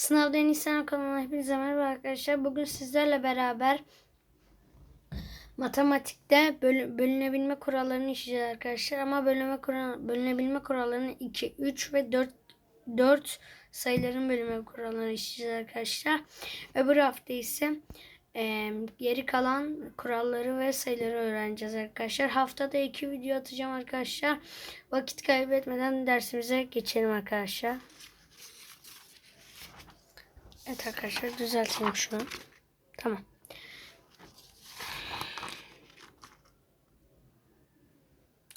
Sınavda en iyi sen kanalına hepinize merhaba arkadaşlar. Bugün sizlerle beraber matematikte böl- bölünebilme kurallarını işleyeceğiz arkadaşlar. Ama bölüme kural bölünebilme kurallarını 2, 3 ve 4 4 sayıların bölünme kurallarını işleyeceğiz arkadaşlar. Öbür hafta ise e, geri kalan kuralları ve sayıları öğreneceğiz arkadaşlar. Haftada iki video atacağım arkadaşlar. Vakit kaybetmeden dersimize geçelim arkadaşlar. Evet arkadaşlar düzeltelim şunu. Tamam.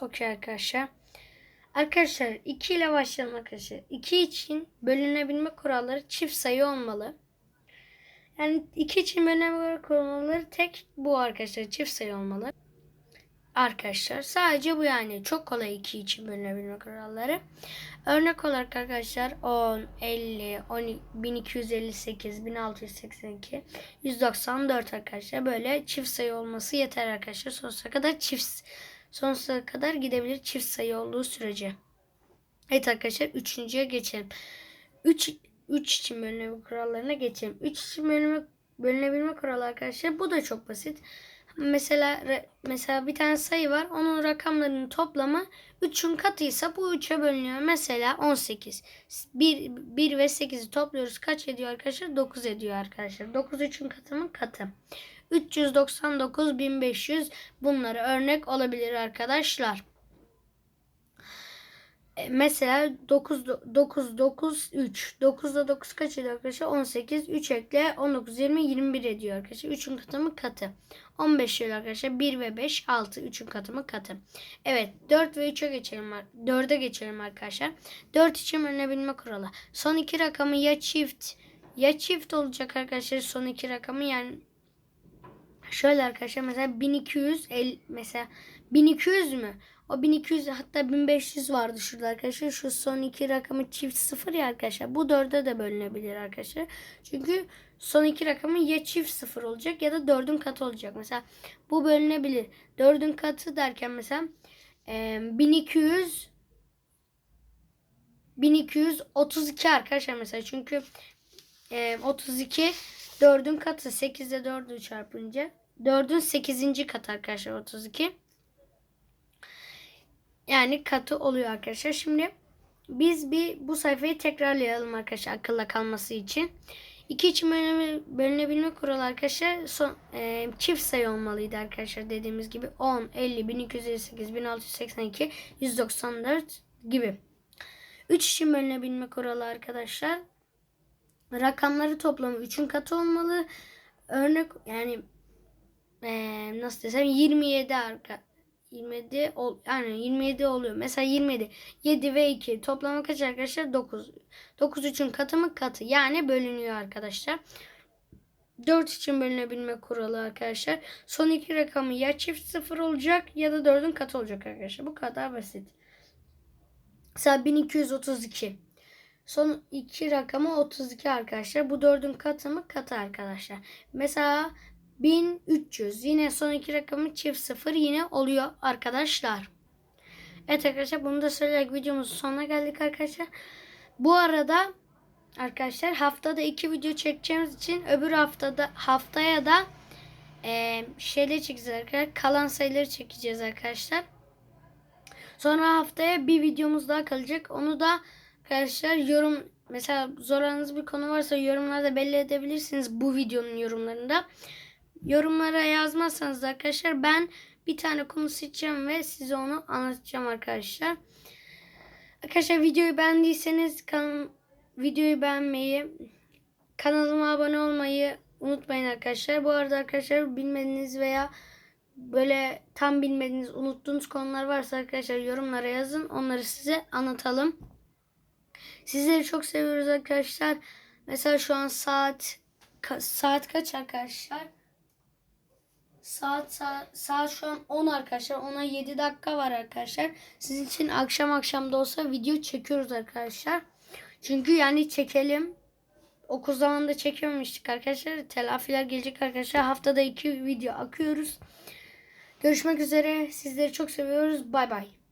Okey arkadaşlar. Arkadaşlar 2 ile başlayalım arkadaşlar. 2 için bölünebilme kuralları çift sayı olmalı. Yani 2 için bölünebilme kuralları tek bu arkadaşlar çift sayı olmalı. Arkadaşlar sadece bu yani çok kolay 2 için bölünebilme kuralları. Örnek olarak arkadaşlar 10, 50, 10, 1258, 1682, 194 arkadaşlar. Böyle çift sayı olması yeter arkadaşlar. Sonsuza kadar çift sonsuza kadar gidebilir çift sayı olduğu sürece. Evet arkadaşlar üçüncüye geçelim. 3 3 için bölünebilme kurallarına geçelim. 3 için bölünebilme, bölünebilme kuralı arkadaşlar bu da çok basit. Mesela mesela bir tane sayı var. Onun rakamlarının toplamı 3'ün katıysa bu 3'e bölünüyor. Mesela 18. 1, 1 ve 8'i topluyoruz. Kaç ediyor arkadaşlar? 9 ediyor arkadaşlar. 9 3'ün katı mı? Katı. 399 1500 bunları örnek olabilir arkadaşlar. E, mesela 9 9 9 3 9'da 9 kaç ediyor arkadaşlar? 18 3 ekle 19 20 21 ediyor arkadaşlar. 3'ün katı. mı katı 15 ediyor arkadaşlar. 1 ve 5 6 3'ün katı mı katı. Evet 4 ve 3'e geçelim 4'e geçelim arkadaşlar. 4 için bölünebilme kuralı. Son iki rakamı ya çift ya çift olacak arkadaşlar son iki rakamı. Yani şöyle arkadaşlar mesela 1200 el, mesela 1200 mü o 1200 hatta 1500 vardı şurada arkadaşlar. Şu son iki rakamı çift sıfır ya arkadaşlar. Bu dörde de bölünebilir arkadaşlar. Çünkü son iki rakamı ya çift sıfır olacak ya da dördün katı olacak. Mesela bu bölünebilir. Dördün katı derken mesela e, 1200 1232 arkadaşlar mesela. Çünkü e, 32 dördün katı 8'de 4'ü çarpınca 4'ün 8. katı arkadaşlar 32. Yani katı oluyor arkadaşlar. Şimdi biz bir bu sayfayı tekrarlayalım arkadaşlar akılda kalması için. 2 için bölünebilme kuralı arkadaşlar son, e, çift sayı olmalıydı arkadaşlar dediğimiz gibi 10, 50, 1258, 1682, 194 gibi. 3 için bölünebilme kuralı arkadaşlar rakamları toplamı 3'ün katı olmalı. Örnek yani e, nasıl desem 27 arka 27 ol, yani 27 oluyor. Mesela 27 7 ve 2 toplamı kaç arkadaşlar? 9. 9 3'ün katı mı? Katı. Yani bölünüyor arkadaşlar. 4 için bölünebilme kuralı arkadaşlar. Son iki rakamı ya çift sıfır olacak ya da 4'ün katı olacak arkadaşlar. Bu kadar basit. Mesela 1232. Son iki rakamı 32 arkadaşlar. Bu 4'ün katı mı? Katı arkadaşlar. Mesela 1300. Yine son iki rakamı çift sıfır yine oluyor arkadaşlar. Evet arkadaşlar bunu da söyleyerek videomuzun sonuna geldik arkadaşlar. Bu arada arkadaşlar haftada iki video çekeceğimiz için öbür haftada haftaya da e, şeyleri çekeceğiz arkadaşlar. Kalan sayıları çekeceğiz arkadaşlar. Sonra haftaya bir videomuz daha kalacak. Onu da arkadaşlar yorum mesela zorlandığınız bir konu varsa yorumlarda belli edebilirsiniz bu videonun yorumlarında yorumlara yazmazsanız arkadaşlar ben bir tane konu seçeceğim ve size onu anlatacağım arkadaşlar. Arkadaşlar videoyu beğendiyseniz kan videoyu beğenmeyi, kanalıma abone olmayı unutmayın arkadaşlar. Bu arada arkadaşlar bilmediğiniz veya böyle tam bilmediğiniz, unuttuğunuz konular varsa arkadaşlar yorumlara yazın. Onları size anlatalım. Sizleri çok seviyoruz arkadaşlar. Mesela şu an saat saat kaç arkadaşlar? Saat, saat, saat şu an 10 arkadaşlar. Ona 7 dakika var arkadaşlar. Sizin için akşam akşam da olsa video çekiyoruz arkadaşlar. Çünkü yani çekelim. Okul zamanında çekememiştik arkadaşlar. Telafiler gelecek arkadaşlar. Haftada 2 video akıyoruz. Görüşmek üzere. Sizleri çok seviyoruz. Bay bay.